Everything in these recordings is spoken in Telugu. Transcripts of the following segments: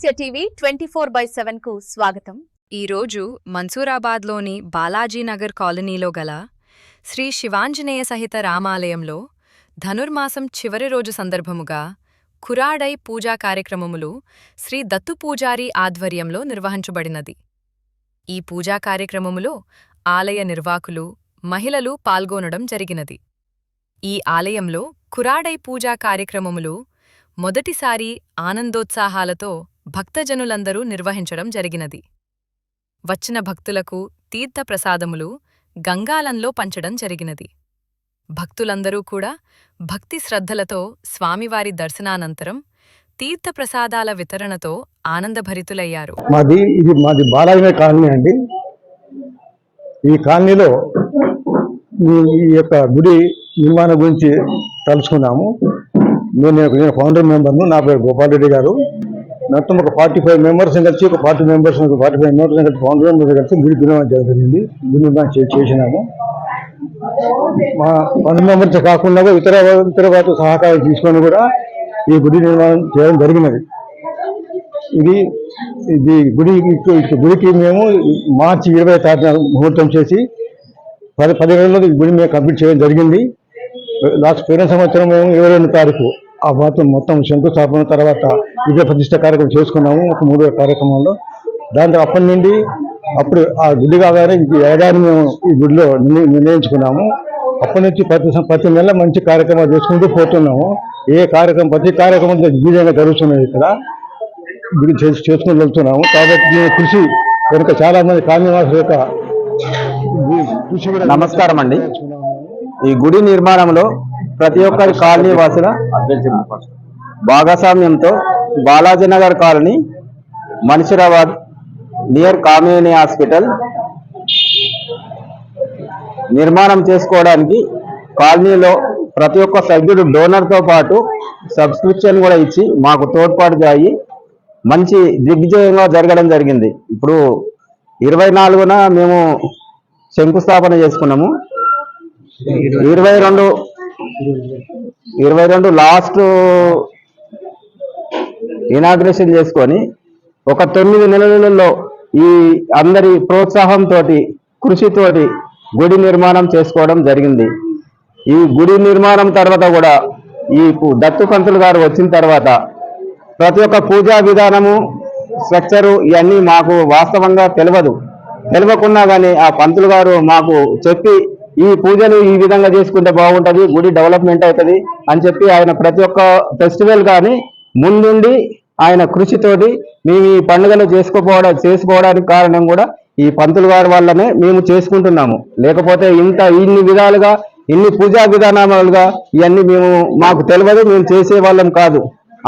అమావాస్య టీవీ ట్వంటీ ఫోర్ బై సెవెన్కు స్వాగతం. ఈరోజు మన్సూరాబాద్లోని బాలాజీనగర్ కాలనీలో గల శ్రీ శివాంజనేయ సహిత రామాలయంలో ధనుర్మాసం చివరి రోజు సందర్భముగా ఖురాడై పూజా కార్యక్రమములు శ్రీ దత్తు పూజారి ఆధ్వర్యంలో నిర్వహించబడినది. ఈ పూజా కార్యక్రమములో ఆలయ నిర్వాకులు మహిళలు పాల్గొనడం జరిగినది. ఈ ఆలయంలో ఖురాడై పూజా కార్యక్రమములు మొదటిసారి ఆనందోత్సాహాలతో భక్తజనులందరూ నిర్వహించడం జరిగినది. వచ్చిన భక్తులకు తీర్థప్రసాదములు గంగాలంలో పంచడం జరిగినది. భక్తులందరూ కూడా భక్తి శ్రద్ధలతో స్వామివారి దర్శనానంతరం తీర్థప్రసాదాల వితరణతో ఆనందభరితులయ్యారు. మాది ఇది మాది బాలాజీ కాలనీ అండి. ఈ కాలనీలో ఈ ఈ యొక్క గుడి నిర్మాణం గురించి తలుచుకున్నాము. నేను నేను ఫౌండర్ మెంబర్ను నా పేరు గోపాల్ రెడ్డి గారు. మొత్తం ఒక ఫార్టీ ఫైవ్ మెంబర్స్ కలిసి ఒక forty members forty five members కలిసి ఫౌండర్ మెంబర్స్ కలిసి గుడి నిర్మాణం జరిగింది. గుడి నిర్మాణం చేసినాము. మా ఫౌండర్ మెంబర్స్ కాకుండా ఇతర ఇతర వారితో సహకారం తీసుకొని కూడా ఈ గుడి నిర్మాణం చేయడం జరిగినది. ఇది ఇది గుడి గుడికి మేము మార్చి ఇరవై తారీఖున ముహూర్తం చేసి పది పది రోజుల్లో గుడి మేము కంప్లీట్ చేయడం జరిగింది. లాస్ట్ పోయిన సంవత్సరం మేము ఇరవై రెండు తారీఖు ఆ మొత్తం మొత్తం శంకుస్థాపన తర్వాత విజయ ప్రతిష్ట కార్యక్రమం చేసుకున్నాము ఒక మూడో కార్యక్రమంలో. దాంతో అప్పటి నుండి అప్పుడు ఆ గుడి కాగానే ఏడాది మేము ఈ గుడిలో నిర్ణ- నిర్ణయించుకున్నాము అప్పటి నుంచి ప్రతి ప్రతి నెల మంచి కార్యక్రమాలు చేసుకుంటూ పోతున్నాము. ఏ కార్యక్రమం ప్రతి కార్యక్రమం దిగ్విజయంగా జరుగుతున్నది ఇక్కడ. ఇది చేసి చేసుకుని వెళ్తున్నాము. కాబట్టి కృషి వెనుక చాలా మంది కాలనీవాసుల యొక్క నమస్కారం అండి. ఈ గుడి నిర్మాణంలో ప్రతి ఒక్కరి కాలనీ వాసుల భాగస్వామ్యంతో Balajinagar colony Mansoorabad near Kamini hospital నిర్మాణం చేసుకోవడానికి కాలనీలో ప్రతి ఒక్క సభ్యుడు డోనర్తో పాటు సబ్స్క్రిప్షన్ కూడా ఇచ్చి మాకు తోడ్పాటు అయ్యి మంచి దిగ్విజయంగా జరగడం జరిగింది. ఇప్పుడు ఇరవై నాలుగున మేము శంకుస్థాపన చేసుకున్నాము. ఇరవై రెండు ఇరవై రెండు లాస్ట్ ఇనాగ్రేషన్ చేసుకొని ఒక తొమ్మిది నెలలలో ఈ అందరి ప్రోత్సాహంతో కృషితోటి గుడి నిర్మాణం చేసుకోవడం జరిగింది. ఈ గుడి నిర్మాణం తర్వాత కూడా ఈ దత్తు పంతులు గారు వచ్చిన తర్వాత ప్రతి ఒక్క పూజా విధానము స్ట్రక్చరు ఇవన్నీ మాకు వాస్తవంగా తెలియదు తెలియకున్నా కానీ ఆ పంతులు గారు మాకు చెప్పి ఈ పూజలు ఈ విధంగా చేసుకుంటే బాగుంటది గుడి డెవలప్మెంట్ అవుతుంది అని చెప్పి ఆయన ప్రతి ఒక్క ఫెస్టివల్ కానీ ముందుండి ఆయన కృషితోటి మేము ఈ పండుగలు చేసుకోపోవడం చేసుకోవడానికి కారణం కూడా ఈ పంతులు గారి వల్లనే మేము చేసుకుంటున్నాము. లేకపోతే ఇంత ఇన్ని విధాలుగా ఇన్ని పూజా విధానాలుగా ఇవన్నీ మేము మాకు తెలియదు మేము చేసే వాళ్ళం కాదు.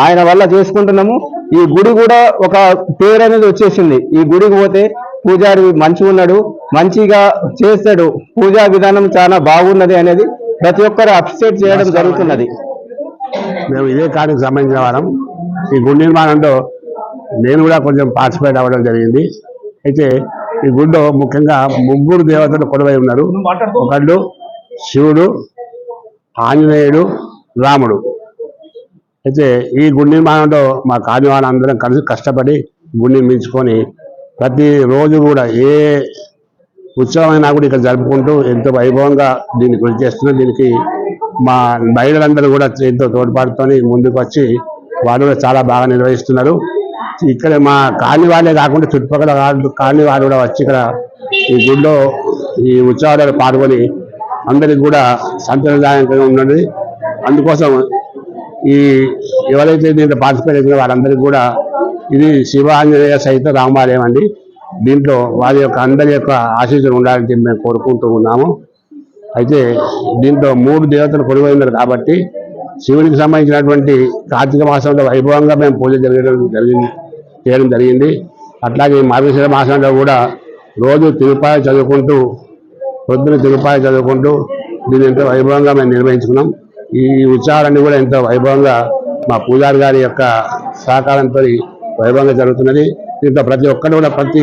ఆయన వల్ల చేసుకుంటున్నాము. ఈ గుడి కూడా ఒక పేరు అనేది వచ్చేసింది. ఈ గుడికి పోతే పూజారి మంచిగా ఉన్నాడు మంచిగా చేస్తాడు. పూజా విధానం చాలా బాగున్నది అనేది ప్రతి ఒక్కరు అప్రిషియేట్ చేయడం జరుగుతున్నది. మేము ఇదే కార్యకు సంబంధించిన వారం. ఈ గుడి నిర్మాణంలో నేను కూడా కొంచెం పార్టిసిపేట్ అవ్వడం జరిగింది. అయితే ఈ గుడిలో ముఖ్యంగా ముగ్గురు దేవతలు కొలువై ఉన్నారు. ఒకళ్ళు శివుడు ఆంజనేయుడు రాముడు. అయితే ఈ గుడి నిర్మాణంలో మా కార్యవాళ్ళ అందరం కలిసి కష్టపడి గుడి నిర్మించుకొని ప్రతిరోజు కూడా ఏ ఉత్సవమైనా కూడా ఇక్కడ జరుపుకుంటూ ఎంతో వైభవంగా దీన్ని కృషి చేస్తున్నాం దీనికి మా మహిళలందరూ కూడా ఎంతో తోడ్పాటుతోని ముందుకు వచ్చి వాళ్ళు కూడా చాలా బాగా నిర్వహిస్తున్నారు. ఇక్కడ మా కాలనీ వాళ్ళే కాకుండా చుట్టుపక్కల వాళ్ళు కాలనీ వాళ్ళు కూడా వచ్చి ఇక్కడ ఈ గుడిలో ఈ ఉత్సవాలలో పాల్గొని అందరికి కూడా సంతోషదాయకంగా ఉన్నది. అందుకోసం ఈ ఎవరైతే దీంట్లో పార్టిసిపేట్ చేసిన వాళ్ళందరికీ కూడా ఇది శివ ఆంజనేయ సహిత రామాలయం అండి. దీంట్లో వారి యొక్క అందరి యొక్క ఆశీస్సులు ఉండాలని మేము కోరుకుంటూ ఉన్నాము. అయితే దీంట్లో మూడు దేవతలు కొలువైనారు కాబట్టి శివునికి సంబంధించినటువంటి కార్తీక మాసంలో వైభవంగా మేము పూజ జరగడం జరిగింది చేయడం జరిగింది. అట్లాగే మార్గశిర మాసంలో కూడా రోజు తిరుపాయ చదువుకుంటూ పొద్దున తిరుపాయ చదువుకుంటూ దీన్ని ఎంతో వైభవంగా మేము నిర్వహించుకున్నాం. ఈ ఉత్సవాలన్నీ కూడా ఎంతో వైభవంగా మా పూజారి గారి యొక్క సహకారంతో వైభవంగా జరుగుతున్నది. దీంట్లో ప్రతి ఒక్కరు కూడా ప్రతి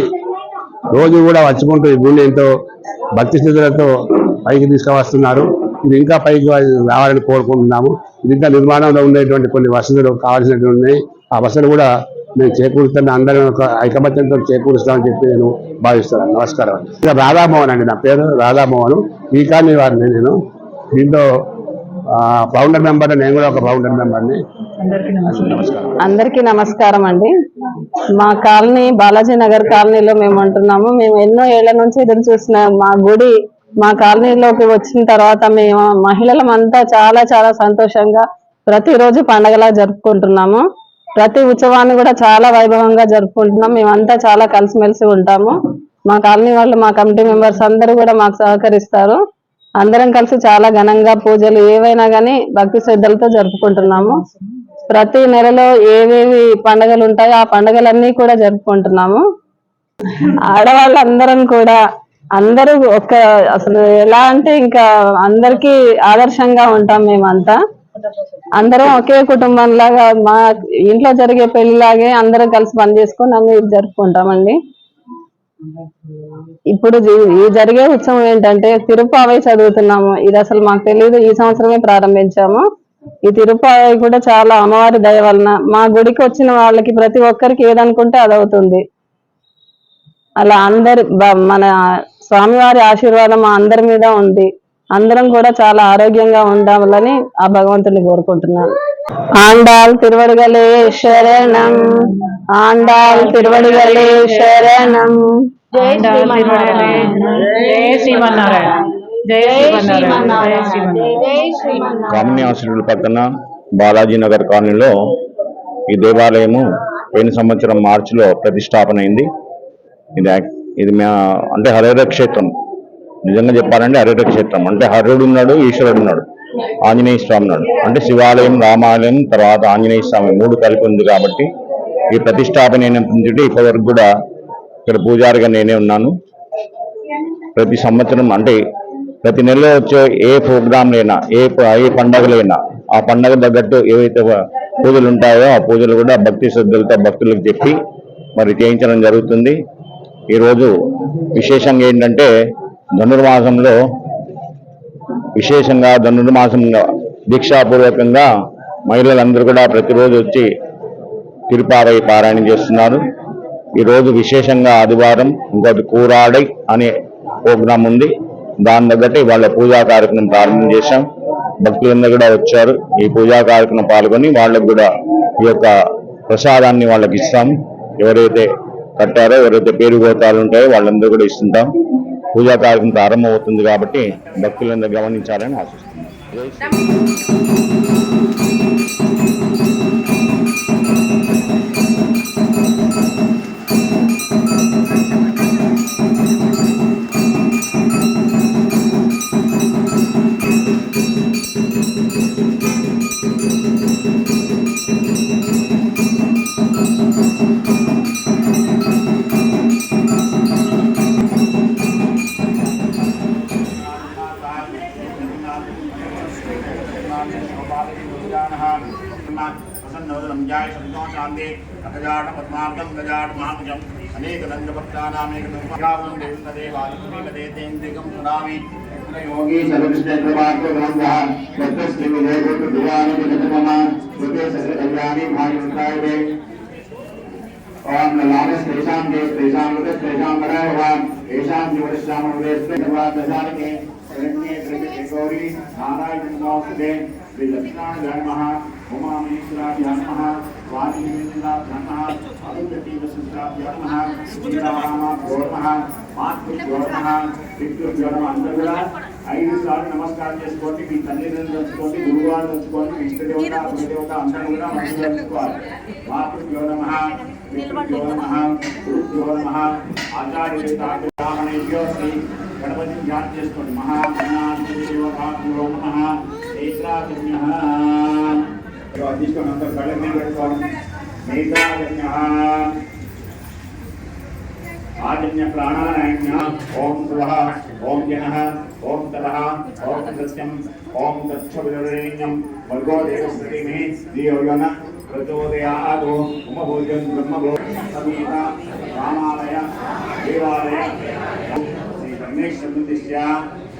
రోజు కూడా వచ్చుకుంటూ ఈ గుడిని ఎంతో భక్తి స్థితులతో పైకి తీసుకువస్తున్నారు. ఇది ఇంకా పైకి రావాలని కోరుకుంటున్నాము. ఇది ఇంకా నిర్మాణంలో ఉండేటువంటి కొన్ని వసతులు కావాల్సినటువంటి ఉన్నాయి. ఆ వసతులు కూడా మేము చేకూరుస్తున్న అందరం ఒక ఐకమత్యంతో చేకూరుస్తామని చెప్పి నేను భావిస్తున్నాను. నమస్కారం ఇక రాధామోహన్ అండి నా పేరు. రాధామోహన్. ఈ కానీ వారిని నేను. దీంతో ఫౌండర్ మెంబర్ నేను కూడా ఒక ఫౌండర్ మెంబర్ని నమస్కారం. అందరికీ నమస్కారం అండి. మా కాలనీ బాలాజీ నగర్ కాలనీలో మేము ఉంటున్నాము. మేము ఎన్నో ఏళ్ళ నుంచి ఎదురు చూసిన మా గుడి మా కాలనీలోకి వచ్చిన తర్వాత మేము మహిళలమంతా చాలా చాలా సంతోషంగా ప్రతిరోజు పండగలా జరుపుకుంటున్నాము. ప్రతి ఉత్సవాన్ని కూడా చాలా వైభవంగా జరుపుకుంటున్నాం. మేమంతా చాలా కలిసిమెలిసి ఉంటాము. మా కాలనీ వాళ్ళు మా కమిటీ మెంబర్స్ అందరూ కూడా మాకు సహకరిస్తారు. అందరం కలిసి చాలా ఘనంగా పూజలు ఏవైనా కానీ భక్తి శ్రద్ధలతో జరుపుకుంటున్నాము. ప్రతి నెలలో ఏవేవి పండగలు ఉంటాయో ఆ పండగలన్నీ కూడా జరుపుకుంటున్నాము. ఆడవాళ్ళందరం కూడా అందరూ ఒక అసలు ఎలా అంటే ఇంకా అందరికీ ఆదర్శంగా ఉంటాం మేమంతా. అందరం ఒకే కుటుంబం లాగా మా ఇంట్లో జరిగే పెళ్ళిలాగే అందరం కలిసి పని చేసుకొని అన్ని జరుపుకుంటామండి. ఇప్పుడు ఈ జరిగే ఉత్సవం ఏంటంటే తిరుపావై చదువుతున్నాము. ఇది అసలు మాకు తెలియదు ఈ సంవత్సరమే ప్రారంభించాము. ఈ తిరుపావై కూడా చాలా అమ్మవారి దయ వలన మా గుడికి వచ్చిన వాళ్ళకి ప్రతి ఒక్కరికి ఏదనుకుంటే అది అవుతుంది అలా అందరి మన స్వామివారి ఆశీర్వాదం మా అందరి మీద ఉంది. అందరం కూడా చాలా ఆరోగ్యంగా ఉండాలని ఆ భగవంతుని కోరుకుంటున్నాను. ఆండాల్ తిరువడుగలే శరణం ఆండాల్ తిరువడుగలే శరణం కామిని హాస్పిటల్ పక్కన బాలాజీ నగర్ కాలనీలో ఈ దేవాలయము పోయిన సంవత్సరం మార్చిలో ప్రతిష్టాపన అయింది ఇది ఇది మా అంటే హరిహర క్షేత్రం. నిజంగా చెప్పాలంటే హరిహర క్షేత్రం. అంటే హరుడు ఉన్నాడు ఈశ్వరుడు ఉన్నాడు. ఆంజనేయ స్వామి నాడు. అంటే శివాలయం రామాలయం తర్వాత ఆంజనేయ స్వామి మూడు కలిపి ఉంది కాబట్టి ఈ ప్రతిష్టాపన అయినటువంటి ఇప్పటివరకు కూడా ఇక్కడ పూజారిగా నేనే ఉన్నాను. ప్రతి సంవత్సరం అంటే ప్రతి నెలలో వచ్చే ఏ ప్రోగ్రాంలైనా ఏ ఏ పండగలైనా ఆ పండగ తగ్గట్టు ఏవైతే పూజలు ఉంటాయో ఆ పూజలు కూడా భక్తి శ్రద్ధలతో భక్తులకు చెప్పి మరి చేయించడం జరుగుతుంది. ఈరోజు విశేషంగా ఏంటంటే ధనుర్మాసంలో విశేషంగా ధనుర్మాసంగా దీక్షాపూర్వకంగా మహిళలందరూ కూడా ప్రతిరోజు వచ్చి తిరుపారై పారాయణ చేస్తున్నారు. ఈరోజు విశేషంగా ఆదివారం ఇంకోటి కూరాడై అనే ప్రోగ్రాం ఉంది. దాని తగ్గట్టు వాళ్ళ పూజా కార్యక్రమం ప్రారంభం చేశాం. భక్తులందరూ కూడా వచ్చారు. ఈ పూజా కార్యక్రమం పాల్గొని వాళ్ళకు కూడా ఈ యొక్క ప్రసాదాన్ని వాళ్ళకి ఇస్తాం. ఎవరైతే కట్టారో ఎవరైతే పేరు గోతాలు ఉంటాయో వాళ్ళందరూ కూడా ఇస్తుంటాం. పూజా కార్యక్రమం ప్రారంభమవుతుంది కాబట్టి భక్తులందరూ గమనించాలని ఆశిస్తున్నాను योगी ओम लालस तेषां के तेषां मृत, तेषां मराय भवान् येषां जीवश्याम हृदयस्ते भगवान् दशानके शरण्ये त्रिविधे गौरी नारायणं नमोऽस्तुते श्रीलक्ष्मणाय नमः उमामेश्वराय नमः। స్వామివేదిలా బ్రహ్మ అరుంధతీవ శుద్ధాభ్యో నమ శ్రీరామ గో నమ మాతృభ్యో నమ పితృభ్యో నమ అందరూ కూడా ఐదు సార్లు నమస్కారం చేసుకోండి. మీ తల్లిదండ్రులు తెలుసుకోండి గురువారు తెలుసుకోండి మీ ఇష్టదేవత గురుదేవత అందరూ కూడా మంచిగా తెలుసుకోవాలి. మాతృభ్యో నమ పితృభ్యో నమ గురుభ్యో నమ ఆచార్యులతో శ్రీ ధ్యానం చేసుకోండి. మహాగణాధిపతి దేవభాగంలో నమ నేత్రాగమ్య తీసుకొని అందరు కళ్ళ మీద పెట్టుకోండి ఆజన్య ప్రాణారాయణ ఓం సువహ ఓం జన ఓం తలహ ఓం సత్యం ఓం తక్షణం వర్గో దేవస్పతిమే ఉమభోజం బ్రహ్మభో రామాలయ దేవాలయ శ్రీ పరమేశ్వరుని దిశ్యా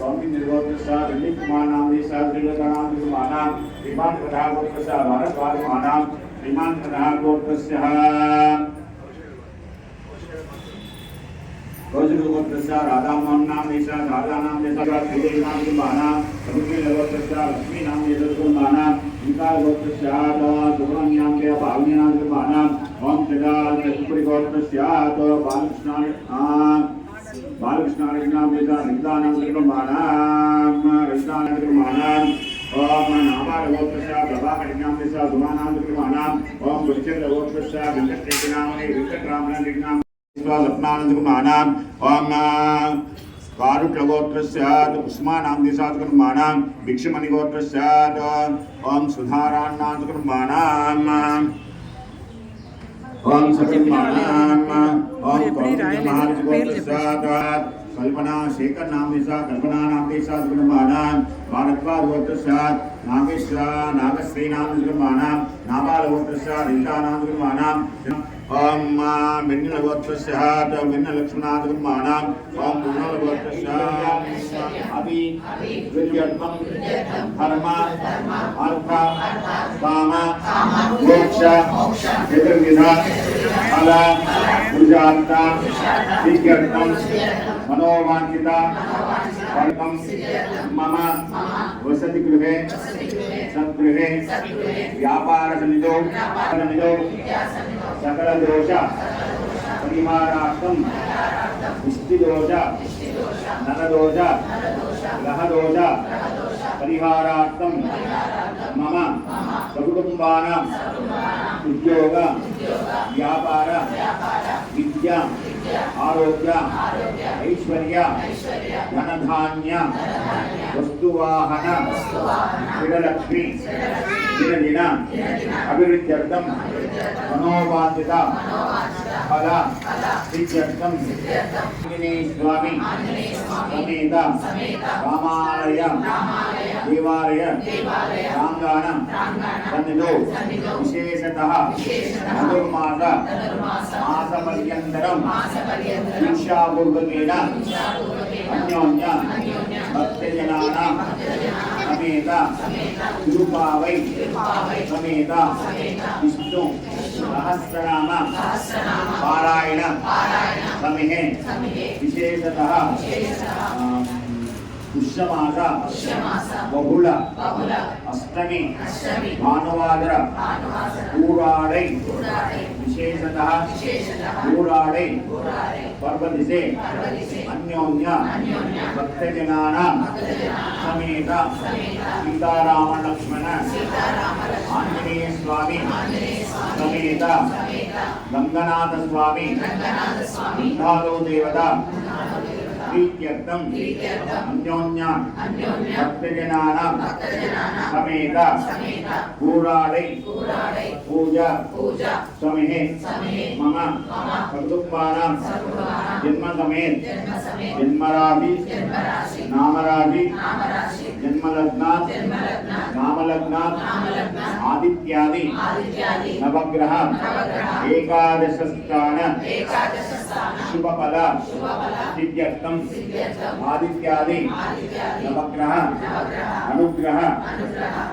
स्वामी निर्गोत्रस्ताद निकुमानाम निसाद त्रिगतानाम निकुमानाम विमान प्रधागोत्रस्ता भारत भारतमानाम विमान प्रधागोत्रस्या राधा राधामान नाम निसाद राधानाम निसाद नाम निकुमानाम समुद्री लगोत्रस्ता लक्ष्मी नाम निकुमानाम विकाल गोत्रस्या सुब्रमण्याम के भावनी नाम निकुमानाम ओम तदा त्रिपुरी गोत्रस्या तो नाम। బాలకృష్ణ రచనామృత రచితానందృకమానాం రచితానందృకమానాం ఓం నామాల గోత్రస్య ప్రభాకరణ్యామృత గుమానాందృకమానాం ఓం గురుచంద్ర గోత్రస్య వెంకటేశనామని వెంకటరామనాం రత్నానందకుమానాం ఓం कारुटगोत्र सैद उस्मानांदी साधकुर्माणाम भिक्षुमणिगोत्र सैद ओम सुधारान्नाथ कुर्माणाम ఓం సత్యమానాత్మ ఓం పౌర్ణమార్గోత్సాదాత్ కల్పనా శేఖర్ నామేశా కల్పనా నామేశా కుటుంబానాం భారద్వారోత్సాత్ నాగేశ్వర నాగశ్రీ ఓం మా మిన్నల గోత్రస్యాత్ మిన్న లక్ష్మణాత్ బ్రహ్మాణం ఓం మిన్నల గోత్రస్యాపి విద్యత్వం ధర్మ అర్థ కామ మోక్ష చతుర్విధ ఫల పూజాంత విద్యత్వం మనోవాంఛిత ఫలం మమ వసతి గృహే సద్గృహే వ్యాపార సన్నిధౌ సన్నిధౌ సకల దోష పరిహారార్థం దృష్టిదోష నరదోష గ్రహదోష పరిహారార్థం మమ సకుటుంబానాం ఉద్యోగ వ్యాపార విద్య ఆరోగ్య ఐశ్వర్య ధనధాన్య వస్తువాహన స్థిరలక్ష్మి దినదిన అభివృద్ధ్యర్థం మనోవాంఛిత ఫల సిద్ధ్యర్థం స్వామి. సమేత. రామాలయ. దేవాలయ. ప్రాంగణం. సన్నిధో. విశేషత. ధనుర్మాస మాసపర్యంతరం. దీక్షాపూర్వకేణ అన్యోన్య. భక్తజనానాం. సమేత. తిరుపావై. సమేత. విష్ణు. సహస్రనామ. పారాయణ. సమిహే. విశేషత. పుష్యమాస బహుళ అష్టమి భానువాదర పూరాడై విశేషత పూరాడై పర్వదిశే అన్యోన్య భక్తజనాన సమేత సీతారామ లక్ష్మణ ఆంజనేయ స్వామి సమేత గంగనాథ స్వామి దేవత प्रीत्यर्थम अन्योन्य भक्तजनानां समेत पूराड़े पूजा समिहे मम कुटुम्बानां जन्म समेत जन्मराशि नामराशि जन्मलग्नात् नामलग्नात् आदित्यादि नवग्रह एकादशस्थान शुभफल सिद्ध्यर्थम आदित्यादि नवग्रह अनुग्रह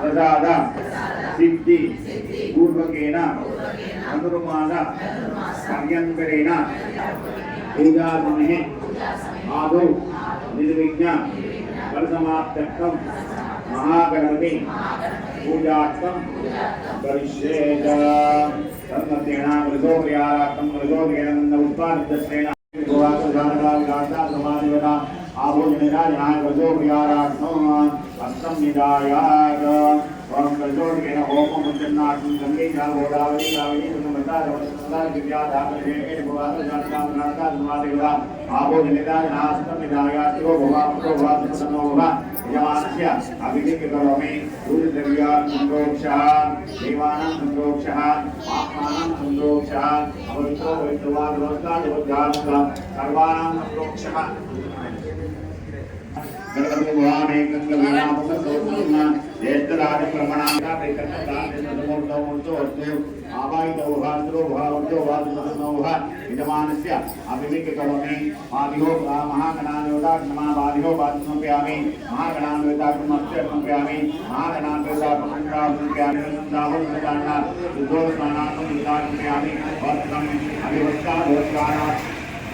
प्रसाद सिद्धि पूर्वकेन धनुर्मास पर्यन्तरेण पूजादिने आदौ निर्विघ्न फलसमाप्त्यर्थं महागणपति पूजार्थं करिष्येत तन्मध्येणां मृगोप्रियार्थं मृगोप्रियानन्द उत्पादितश्रेण गोवासुधारणागातासमाधिवता आभूषणिराजनाय मृगोप्रियार्थं हस्तं निधायाय। ओम कल्लोडकेन होमं मुञ्चन्नार्थं गङ्गे जागोडावली कावली सुनमता रवसंसार दिव्या धामने गोवासुधारणागातासमाधिवता आपो निदानास्तम निदागास्तिको भवाप्तो भवाप्तसनो भवा यमानस्य अभिधिकरोमि दूरद्रव्यान् सन्दोक्षः देवानां सन्दोक्षः आत्मानां सन्दोक्षः पवित्रो पवित्रवान् रोस्तान् रोद्धान्तः सर्वाणां सन्दोक्षः సర్వానాం సంప్రోక్షః గణపతి భవానే గంగ వీణాపక సౌతున్న జ్యేష్ఠరాజ ప్రమణాంగా ప్రకటమూర్తమూర్తో వస్తు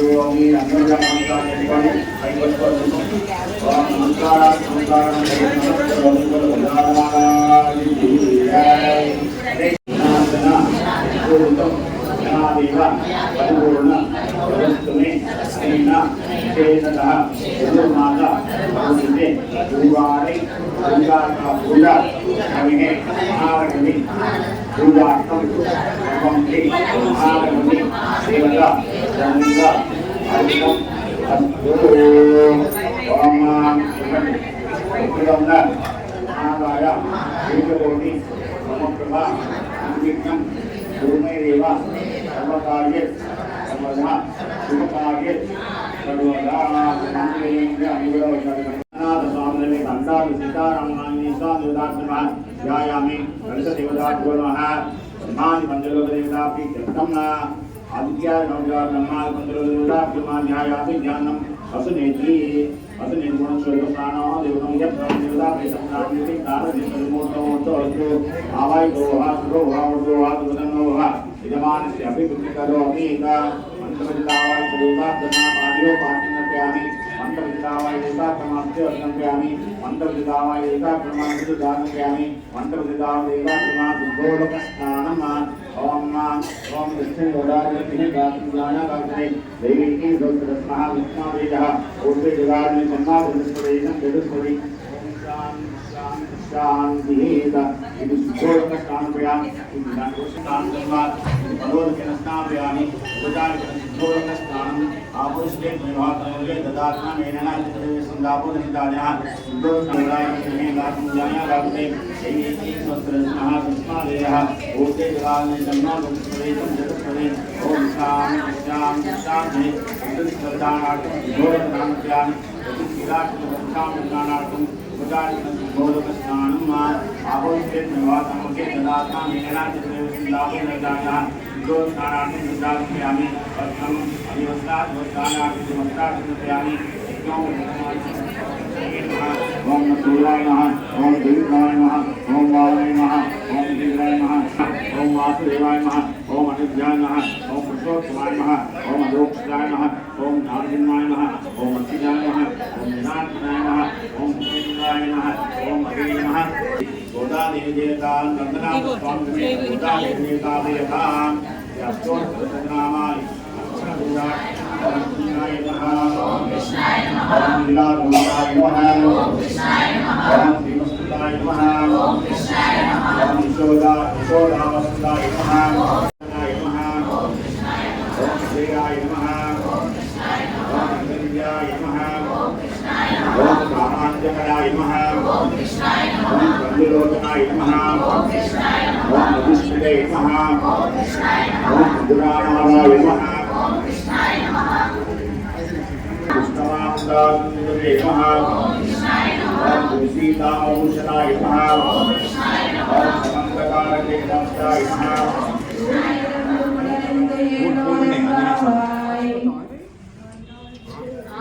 భావంతో వాదుమోహ యజమానస్య అభిమిక కరోమి ఆదిహో మహాగణాన్యోదాగ్నమా బాధిహో బాధ్యమప్యామి మహాగణాన్యోదాగ్నమప్యామి మహాగణాన్యోదాగ్నమప్యామి దాహోదాన్న యుద్ధో స్నానాన్ని యుద్ధాగ్నప్యామి వస్త్రం అభివస్త్రాభోత్కారా ఓం శ్రీ మహాగణాయ ఓం గురు సర్వకార్య సర్వదా శుభకార్య సర్వదా మంగళేంద్ర స్వామిని కంటాలు సీతారామాన్ని స్వామిదాత్మ ధ్యాయామి గణిత దేవతాభ్యో నమః బ్రహ్మాది పంచలోకదేవతాభి చిత్తం నవజా బ్రహ్మాది పంచలోకదేవతాభ్యమా స్వరూపాణో దేవతం యత్నం దేవతాభి సంక్రాంతి కారణమూర్తమూర్తో అస్తు ఆవాయి యజమానస్య అభివృద్ధి స్వరూపాభ్యమా పాదియో పాఠ్యమప్యామి మంత్రవిదావాయి ఏకాక్రమాస్య వర్ణంప్యామి మంత్రవిదావాయి ఏకాక్రమాస్య దానప్యామి మంత్రవిదావాయి ఏకాక్రమాస్య స్నానం ఓం ఓం విష్ణు గోదావరి గాత్రం జ్ఞానకాగ్నే దైవీకి సౌత్రస్మః విష్ణావేదః ఓర్వే జగాన్ని సన్నాదిస్పదేశం జగస్పది ఓం శాంతి శాంతి ఇది శుద్ధోదక స్నానప్రయామి ఇది దానికోసం స్నానం తస్మాత్ ఇది పరోదకిన స్నానప్రయామి ఉపచారిక उद्बोधकस्थानम् आपुरुष्ये प्रेमातोगे ददात्मा मेनन संदापो निदानः उद्बोधकमदाय मे लाकुञ्जाय लाकुते शैवेति स्वस्त्रजनः सुष्मादेयः ओके जलाने जन्मा भुक्ष्वेतं जगत्पदे ॐ शां शां शां मे उद्बोधकस्थानार्थं उद्बोधकनामक्यामि प्रतिशिलाकृतवृक्षामृतानार्थं उदाहरणोदकस्थानम् आपोष्ये प्रेमातोगे ददात्मा मेनन संदापो निदानः అధివస్తాత్ వస్త్రానార్థం వస్త్రార్థయామి ఓం సూర్యాయ నమః ఓం దేవాయ నమః ఓం వాయువే నమః ఓం దేవాయ నమః ఓం వాసుదేవాయ నమః ఓం అనుజ్ఞాయ నమః ఓం పురుషోత్తమాయ నమః ఓం అదోక్షాయ నమః ఓం నారసింహాయ నమః ఓం అక్షిజాయ నమః ఓం వినాశనాయ నమః ఓం భూషేంద్రాయ నమః ఓం హరే నమః గోదాదేవి దేవతాన్ వందనామ ఓం కృష్ణాయ నమః ఓం కృష్ణాయ నమః निरोधनाय नमः ओम विष्णुवे नमः ओम दुराणाय नमः कृष्णवामदानुवे नमः ओम सीतामौषधाय नमः ओम समन्तकारके नमस्ताय नमः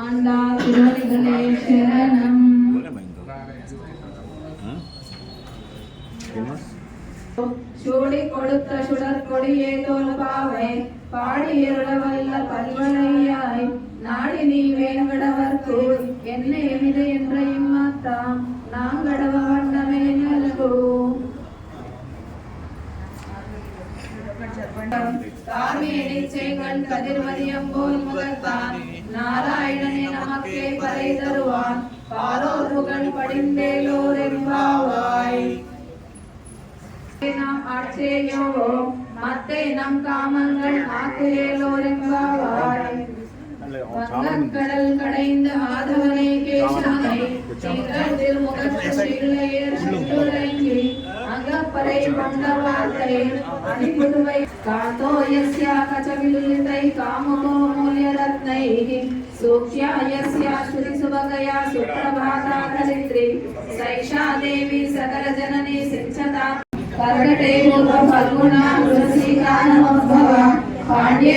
ஆண்டா திருவடிகளே சரணம் கொடுத்த சுடற்கொடியே தோல்பாவை பாடியருளவல்ல பல்வனையாய் நாடி நீ வேங்கடவர்க்கு என்ன எமித என்ற இம்மாத்தாம் நாங்கடவ வண்ணமே நல்கும் நாராயணனே நமக்கே பறை தருவான் பாலோர் புகழ் படிந்தேலோரே நாம் ஆட்சேயோ மத்தை நம் காமங்கள் ஆக்குயேலோர் என்பாவாய் வங்கக்கடல் கடைந்த மாதவனை கேசவனை எங்கள் திருமுகத்திலேயர் சுற்றுலங்கி அகப்பறை கொண்ட வார்த்தை அணிபுதுவை காத்தோ யஸ்யா கச்சவிலுலிதை காமுகோ மூல்யரத்னைः सूक्ष्या यस्या श्रुतिसुभगया सुप्रभाता धरित्री सैषा देवी सकलजननी सिञ्चता కర్కటే మూర్వ ఫల్గుణ తులసీ కానమోద్భవ పాండ్యే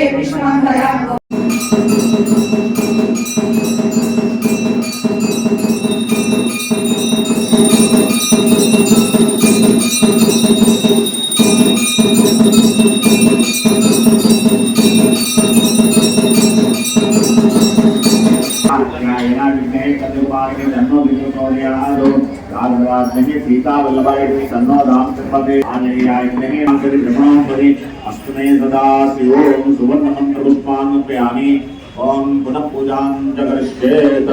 सर्वते आंजनेयायने मंगल ब्रह्मणोपरि अस्तने सदासि ओम सुवर्ण मंत्र पुष्पान् प्रयामि ओम पुनः पूजां च करिष्येत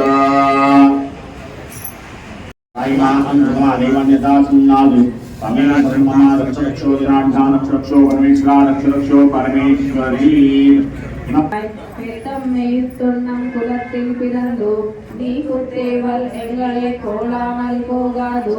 आयमानं धर्मादेवन्यता सुन्नादि तमेन धर्ममा रक्षरक्षो जनाढ्यानक्षरक्षो परमेश्वरानक्षरक्षो परमेश्वरी प्रेतं मेयुत्तुर्णं कुलत्तिं पिरन्दो நீ குத்தேவல் எங்களை கோலாமல் போகாது.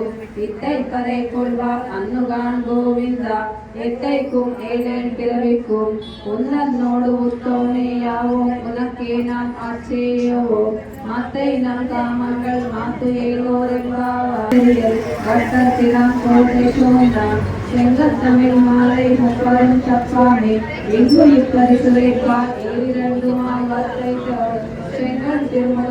இத்தை பறை கொள்வார் அன்னுகான் கோவிந்தா. எத்தைக்கும் ஏழேன் பிறவிக்கும். உன்னோடு உத்தோனே யாவோம். உனக்கே நாம் ஆட்சேயோவோ மத்தை நம் காமங்கள் மாத்து ஏலோரென்பாவாரியல் கட்டத்திலாம் கோட்டை சோழன் செங்கத்தமிழ் மாலை முப்பரும் தப்பாமே எங்கு இப்பரிசுரைப்பார் இரண்டுமாய் வத்தை செங்கல் திருமண